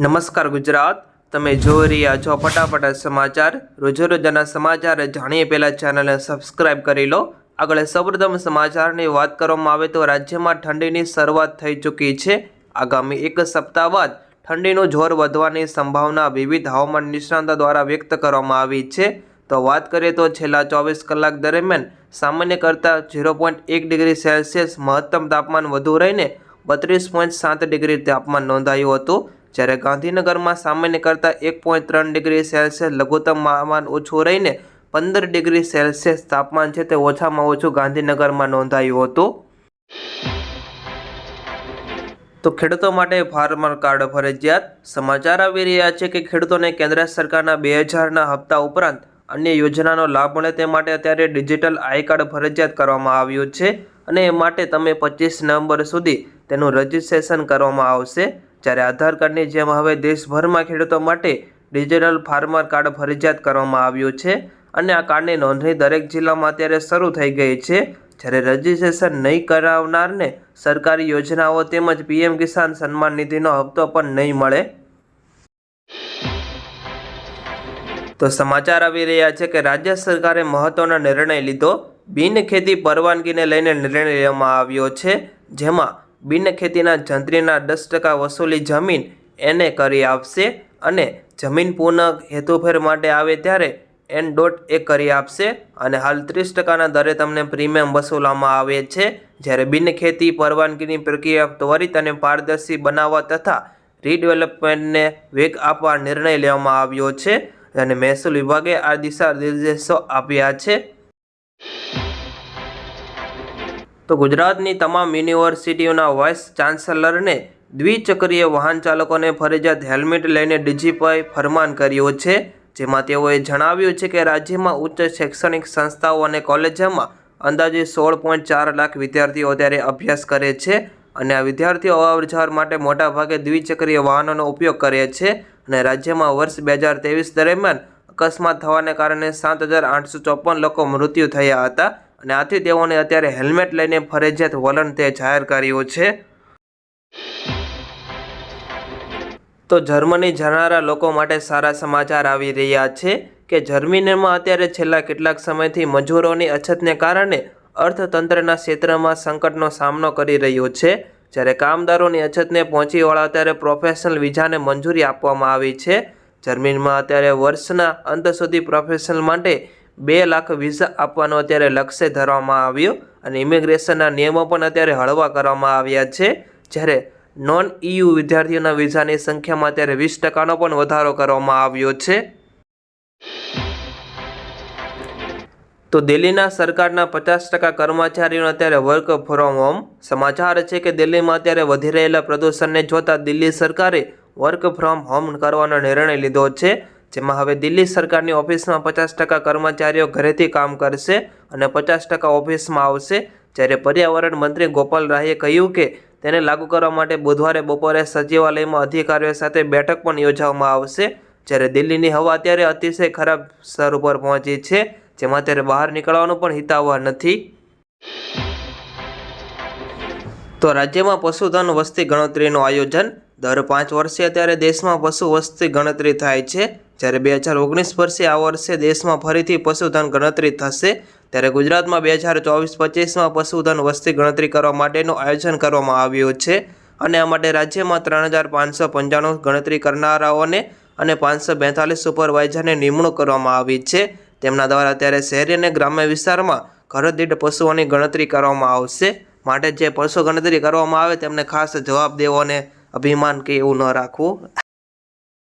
નમસ્કાર ગુજરાત. તમે જોઈ રહ્યા છો ફટાફટ સમાચાર. રોજેરોજાના સમાચાર જાણીએ પહેલાં ચેનલને સબસ્ક્રાઇબ કરી લો. આગળ સૌપ્રથમ સમાચારની વાત કરવામાં આવે તો રાજ્યમાં ઠંડીની શરૂઆત થઈ ચૂકી છે. આગામી એક સપ્તાહ બાદ ઠંડીનું જોર વધવાની સંભાવના વિવિધ હવામાન નિષ્ણાંતો દ્વારા વ્યક્ત કરવામાં આવી છે. તો વાત કરીએ તો છેલ્લા ચોવીસ કલાક દરમિયાન સામાન્ય કરતાં ઝીરો પોઈન્ટ એક ડિગ્રી સેલ્સિયસ મહત્તમ તાપમાન વધુ રહીને બત્રીસ પોઈન્ટ સાત ડિગ્રી તાપમાન નોંધાયું હતું. જ્યારે ગાંધીનગરમાં સામાન્ય કરતાં એક પોઈન્ટ ત્રણ ડિગ્રી સેલ્સિયસ લઘુત્તમ હવામાન ઓછું રહીને પંદર ડિગ્રી સેલ્સિયસ તાપમાન છે તે ઓછામાં ઓછું ગાંધીનગરમાં નોંધાયું હતું. તો ખેડૂતો માટે ફાર્મર કાર્ડ ફરજિયાત. સમાચાર આવી રહ્યા છે કે ખેડૂતોને કેન્દ્ર સરકારના બે હજારના હપ્તા ઉપરાંત અન્ય યોજનાનો લાભ મળે તે માટે અત્યારે ડિજિટલ આઈ કાર્ડ ફરજિયાત કરવામાં આવ્યું છે અને એ માટે તમે પચીસ નવેમ્બર સુધી તેનું રજિસ્ટ્રેશન કરવામાં આવશે. જ્યારે આધાર કાર્ડની જેમ હવે દેશભરમાં ખેડૂતો માટે ડિજિટલ ફાર્મર કાર્ડ ફરજિયાત કરવામાં આવ્યું છે અને આ કાર્ડની નોંધણી દરેક જિલ્લામાં અત્યારે શરૂ થઈ ગઈ છે. જ્યારે રજિસ્ટ્રેશન નહીં કરાવનારને સરકારી યોજનાઓ તેમજ પીએમ કિસાન સન્માન નિધિનો હપ્તો પણ નહીં મળે. તો સમાચાર આવી રહ્યા છે કે રાજ્ય સરકારે મહત્વનો નિર્ણય લીધો. બિન ખેતી પરવાનગીને લઈને નિર્ણય લેવામાં આવ્યો છે, જેમાં બિન ખેતીના જંત્રીના દસ ટકા વસૂલી જમીન એને કરી આપશે અને જમીન પુનઃ હેતુફેર માટે આવે ત્યારે એન ડોટ એ કરી આપશે અને હાલ ત્રીસ ટકાના દરે તમને પ્રીમિયમ વસૂલવામાં આવે છે. જ્યારે બિન ખેતી પરવાનગીની પ્રક્રિયા ત્વરિત અને પારદર્શી બનાવવા તથા રીડેવલપમેન્ટને વેગ આપવા નિર્ણય લેવામાં આવ્યો છે. અને મહેસૂલ વિભાગે આ દિશા નિર્દેશો આપ્યા છે. તો ગુજરાતની તમામ યુનિવર્સિટીઓના વાઇસ ચાન્સલરને દ્વિચક્રીય વાહન ચાલકોને ફરજિયાત હેલ્મેટ લઈને ડીજીપીએ ફરમાન કર્યું છે. જેમાં તેઓએ જણાવ્યું છે કે રાજ્યમાં ઉચ્ચ શૈક્ષણિક સંસ્થાઓ અને કોલેજોમાં અંદાજે સોળ પોઈન્ટ ચાર લાખ વિદ્યાર્થીઓ અત્યારે અભ્યાસ કરે છે અને આ વિદ્યાર્થીઓ અવરજવર માટે મોટાભાગે દ્વિચક્રીય વાહનોનો ઉપયોગ કરે છે અને રાજ્યમાં વર્ષ બે હજાર ત્રેવીસ દરમિયાન અકસ્માત થવાને કારણે સાત હજાર આઠસો ચોપન લોકો મૃત્યુ થયા હતા. અને આથી તેઓને અત્યારે હેલ્મેટ લઈને ફરજિયાત વલણ તે જાહેર કર્યું છે. તો જર્મની જનારા લોકો માટે સારા સમાચાર આવી રહ્યા છે કે જર્મનીમાં અત્યારે છેલ્લા કેટલાક સમયથી મજૂરોની અછતને કારણે અર્થતંત્રના ક્ષેત્રમાં સંકટનો સામનો કરી રહ્યો છે. જ્યારે કામદારોની અછતને પહોંચી વળવા અત્યારે પ્રોફેશનલ વિઝાને મંજૂરી આપવામાં આવી છે. જર્મનીમાં અત્યારે વર્ષના અંત સુધી પ્રોફેશનલ માટે બે લાખ વિઝા આપવાનો અત્યારે લક્ષ્ય ધરવામાં આવ્યો અને ઇમિગ્રેશનના નિયમો પણ અત્યારે હળવા કરવામાં આવ્યા છે. જ્યારે નોન ઇયુ વિદ્યાર્થીઓના વિઝાની સંખ્યામાં અત્યારે વીસ ટકાનો પણ વધારો કરવામાં આવ્યો છે. તો દિલ્હીના સરકારના પચાસ ટકા કર્મચારીઓને અત્યારે વર્ક ફ્રોમ હોમ સમાચાર છે કે દિલ્હીમાં અત્યારે વધી રહેલા પ્રદૂષણને જોતા દિલ્હી સરકારે વર્ક ફ્રોમ હોમ કરવાનો નિર્ણય લીધો છે. જેમાં હવે દિલ્હી સરકારની ઓફિસમાં પચાસ ટકા કર્મચારીઓ ઘરેથી કામ કરશે અને પચાસ ટકા ઓફિસમાં આવશે. જ્યારે પર્યાવરણ મંત્રી ગોપાલ રાયે કહ્યું કે તેને લાગુ કરવા માટે બુધવારે બપોરે સચિવાલયમાં અધિકારીઓ સાથે બેઠક પણ યોજવામાં આવશે. જ્યારે દિલ્હીની હવા અત્યારે અતિશય ખરાબ સ્તર ઉપર પહોંચી છે, જેમાં અત્યારે બહાર નીકળવાનું પણ હિતાવહ નથી. તો રાજ્યમાં પશુધન વસ્તી ગણતરીનું આયોજન દર પાંચ વર્ષે અત્યારે દેશમાં પશુ વસ્તી ગણતરી થાય છે. જ્યારે બે હજાર ઓગણીસ વર્ષે આ વર્ષે દેશમાં ફરીથી પશુધન ગણતરી થશે, ત્યારે ગુજરાતમાં બે હજાર ચોવીસ પચીસમાં પશુધન વસ્તી ગણતરી કરવા માટેનું આયોજન કરવામાં આવ્યું છે અને આ માટે રાજ્યમાં ત્રણ હજાર પાંચસો પંચાણું ગણતરી કરનારાઓને અને પાંચસો બેતાલીસ સુપરવાઇઝરની નિમણૂક કરવામાં આવી છે. તેમના દ્વારા અત્યારે શહેરી અને ગ્રામ્ય વિસ્તારમાં ઘર દીઠ પશુઓની ગણતરી કરવામાં આવશે. માટે જે પશુ ગણતરી કરવામાં આવે તેમને ખાસ જવાબ દેવો અને અભિમાન કે એવું ન રાખવું.